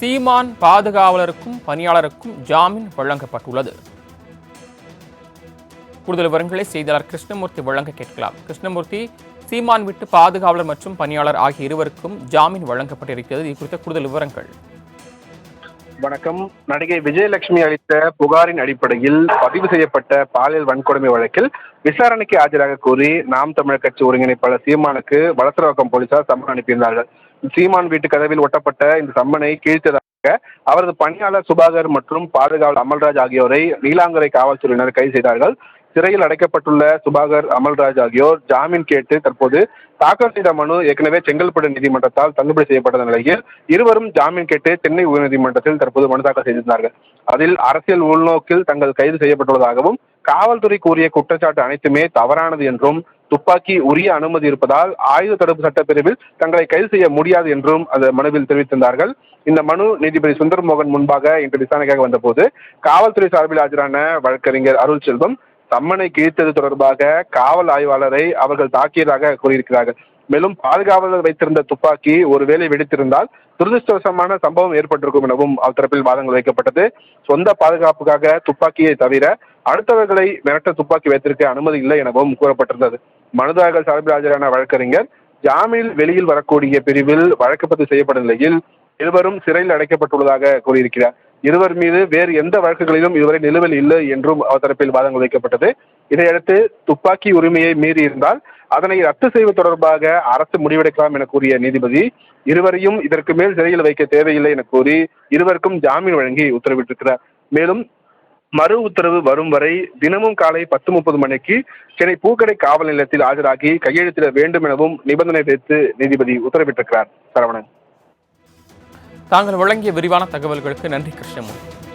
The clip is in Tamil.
சீமான் பாதுகாவலருக்கும் பணியாளருக்கும் ஜாமீன் வழங்கப்பட்டுள்ளது. கூடுதல் விவரங்களை செய்தியாளர் கிருஷ்ணமூர்த்தி வழங்க கேட்கலாம். கிருஷ்ணமூர்த்தி சீமான் விட்டு பாதுகாவலர் மற்றும் பணியாளர் ஆகிய இருவருக்கும் ஜாமீன் வழங்கப்பட்டிருக்கிறது. இது குறித்த கூடுதல் விவரங்கள். வணக்கம். நடிகை விஜயலட்சுமி அளித்த புகாரின் அடிப்படையில் பதிவு செய்யப்பட்ட பாலியல் வன்கொடுமை வழக்கில் விசாரணைக்கு ஆஜராக கோரி நாம் தமிழர் கட்சி ஒருங்கிணைப்பாளர் சீமானுக்கு வளசரவாக்கம் போலீசார் சம்மன் அனுப்பியிருந்தார்கள். சீமான் வீட்டு கதவில் ஒட்டப்பட்ட இந்த சம்மனை கீழ்த்ததாக அவரது பணியாளர் சுபாகர் மற்றும் பாதுகாவலர் அமல்ராஜ் ஆகியோரை நீலாங்கரை காவல்துறையினர் கைது செய்தார்கள். சிறையில் அடைக்கப்பட்டுள்ள சுபாகர் அமல்ராஜ் ஆகியோர் ஜாமீன் கேட்டு தற்போது தாக்கல் செய்த மனு ஏற்கனவே செங்கல்பட்டு நீதிமன்றத்தால் தள்ளுபடி செய்யப்பட்ட நிலையில் இருவரும் ஜாமீன் கேட்டு சென்னை உயர்நீதிமன்றத்தில் தற்போது மனு தாக்கல் செய்திருந்தார்கள். அதில் அரசியல் உள்நோக்கில் தங்கள் கைது செய்யப்பட்டுள்ளதாகவும் காவல்துறை கூறிய குற்றச்சாட்டு அனைத்துமே தவறானது என்றும் துப்பாக்கி உரிய அனுமதி இருப்பதால் ஆயுத தடுப்பு சட்டப்பிரிவில் தங்களை கைது செய்ய முடியாது என்றும் அந்த மனுவில் தெரிவித்திருந்தார்கள். இந்த மனு நீதிபதி சுந்தர் மோகன் முன்பாக இன்று விசாரணைக்காக வந்தபோது காவல்துறை சார்பில் ஆஜரான வழக்கறிஞர் அருள் செல்வம் சம்மனை கிழித்தது தொடர்பாக காவல் ஆய்வாளரை அவர்கள் தாக்கியதாக கூறியிருக்கிறார்கள். மேலும் பாதுகாவலர் வைத்திருந்த துப்பாக்கி ஒருவேளை வெடித்திருந்தால் துரதிருஷ்டவசமான சம்பவம் ஏற்பட்டிருக்கும் எனவும் அவர் தரப்பில் வாதங்கள் வைக்கப்பட்டது. சொந்த பாதுகாப்புக்காக துப்பாக்கியை தவிர அடுத்தவர்களை மிரட்ட துப்பாக்கி வைத்திருக்க அனுமதி இல்லை எனவும் கூறப்பட்டிருந்தது. மனுதாரர்கள் சார்பில் ஆஜரான வழக்கறிஞர் ஜாமீனில் வெளியில் வரக்கூடிய பிரிவில் வழக்கு பதிவு செய்யப்பட்ட நிலையில் இருவரும் சிறையில் அடைக்கப்பட்டுள்ளதாக கூறியிருக்கிறார். இருவர் மீது வேறு எந்த வழக்குகளிலும் இதுவரை நிலுவையில் இல்லை என்றும் அவர் தரப்பில் வாதங்கள் வைக்கப்பட்டது இதையடுத்து துப்பாக்கி உரிமையை மீறி இருந்தால் அதனை ரத்து செய்வது தொடர்பாக அரசு முடிவெடுக்கலாம் என கூறிய நீதிபதி இருவரையும் இதற்கு மேல் சிறையில் வைக்க தேவையில்லை என கூறி இருவருக்கும் ஜாமீன் வழங்கி உத்தரவிட்டிருக்கிறார். மேலும் மறு உத்தரவு வரும் வரை தினமும் காலை பத்து முப்பது மணிக்கு சென்னை பூக்கடை காவல் நிலையத்தில் ஆஜராகி கையெழுத்திட வேண்டும் எனவும் நிபந்தனை விதித்து நீதிபதி உத்தரவிட்டிருக்கிறார். சரவணன். தாங்கள் வழங்கிய விரிவான தகவல்களுக்கு நன்றி கிருஷ்ணமூர்த்தி.